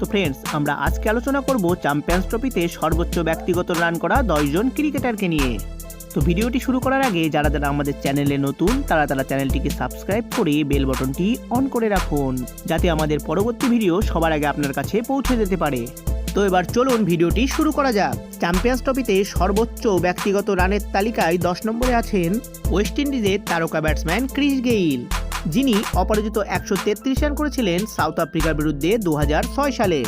তো ফ্রেন্ডস আমরা আজকে আলোচনা করব চ্যাম্পিয়ন্স ট্রফিতে সর্বোচ্চ ব্যক্তিগত রান করা দশজন ক্রিকেটারকে নিয়ে। তো ভিডিওটি শুরু করার আগে যারা যারা আমাদের চ্যানেলে নতুন, তারা তারা চ্যানেলটিকে সাবস্ক্রাইব করে বেল বটনটি অন করে রাখুন, যাতে আমাদের পরবর্তী ভিডিও সবার আগে আপনার কাছে পৌঁছে যেতে পারে। তো এবার চলুন ভিডিওটি শুরু করা যাক। চ্যাম্পিয়ন্স ট্রফিতে সর্বোচ্চ ব্যক্তিগত রানের তালিকায় দশ নম্বরে আছেন ওয়েস্ট ইন্ডিজের তারকা ব্যাটসম্যান ক্রিস গেইল যিনি অপরাজিত একশো তেত্রিশ রান করেছিলেন সাউথ আফ্রিকার বিরুদ্ধে দু হাজার ছয় সালে।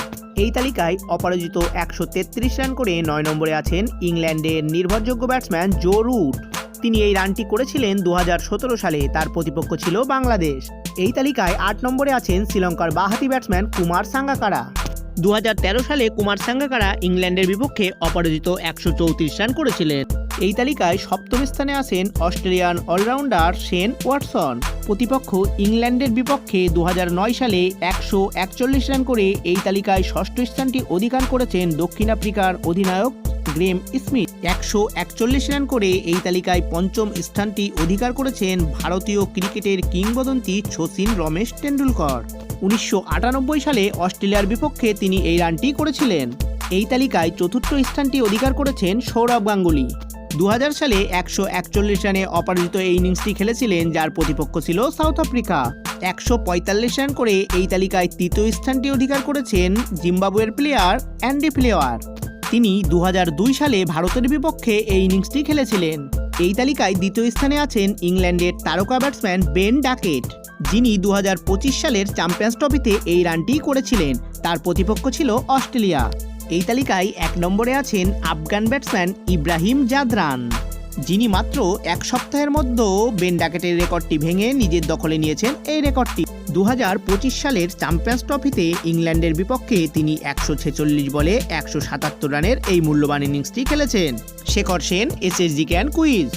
এই তালিকায় অপরাজিত একশো তেত্রিশ রান করে নয় নম্বরে আছেন ইংল্যান্ডের নির্ভরযোগ্য ব্যাটসম্যান জো রুট তিনি এই রানটি করেছিলেন দু হাজার সতেরো সালে, তার প্রতিপক্ষ ছিল বাংলাদেশ। এই তালিকায় আট নম্বরে আছেন শ্রীলঙ্কার বাহাতি ব্যাটসম্যান কুমার সাঙ্গাকারা। দু হাজার তেরো সালে কুমার সাঙ্গাকারা ইংল্যান্ডের বিপক্ষে অপরাজিত একশো চৌত্রিশ রান করেছিলেন। এই তালিকায় সপ্তম স্থানে আছেন অস্ট্রেলিয়ান অলরাউন্ডার শেন ওয়াটসন। প্রতিপক্ষ ইংল্যান্ডের বিপক্ষে দু হাজার নয় সালে একশো একচল্লিশ রান করে এই তালিকায় ষষ্ঠ স্থানটি অধিকার করেছেন দক্ষিণ আফ্রিকার অধিনায়ক গ্রেম স্মিথ। একশো একচল্লিশ রান করে এই তালিকায় পঞ্চম স্থানটি অধিকার করেছেন ভারতীয় ক্রিকেটের কিংবদন্তি শচীন রমেশ টেন্ডুলকর উনিশশো আটানব্বই সালে অস্ট্রেলিয়ার বিপক্ষে তিনি এই রানটি করেছিলেন। এই তালিকায় চতুর্থ স্থানটি অধিকার করেছেন সৌরভ গাঙ্গুলি। দু হাজার সালে একশো একচল্লিশ রানে অপরাজিত এই ইনিংসটি খেলেছিলেন, যার প্রতিপক্ষ ছিল সাউথ আফ্রিকা। একশো পঁয়তাল্লিশ রান করে এই তালিকায় তৃতীয় স্থানটি অধিকার করেছেন জিম্বাবুয়ের প্লেয়ার অ্যান্ডি প্লেয়ার তিনি দু হাজার দুই সালে ভারতের বিপক্ষে এই ইনিংসটি খেলেছিলেন। এই তালিকায় দ্বিতীয় স্থানে আছেন ইংল্যান্ডের তারকা ব্যাটসম্যান বেন ডাকেট, যিনি দু হাজার পঁচিশ সালের চ্যাম্পিয়ন্স ট্রফিতে এই রানটি করেছিলেন। তার প্রতিপক্ষ ছিল অস্ট্রেলিয়া। এই তালিকায় এক নম্বরে আছেন আফগান ব্যাটসম্যান ইব্রাহিম জাদরান। যিনি মাত্র এক সপ্তাহের মধ্যে বেন ডাকেটের রেকর্ডটি ভেঙে নিজের দখলে নিয়েছেন এই রেকর্ডটি। দু হাজার পঁচিশ সালের চ্যাম্পিয়ন্স ট্রফিতে ইংল্যান্ডের বিপক্ষে তিনি একশো ছেচল্লিশ বলে একশো সাতাত্তর রানের এই মূল্যবান ইনিংসটি খেলেছেন। Shekhar Sen, SSG can quiz.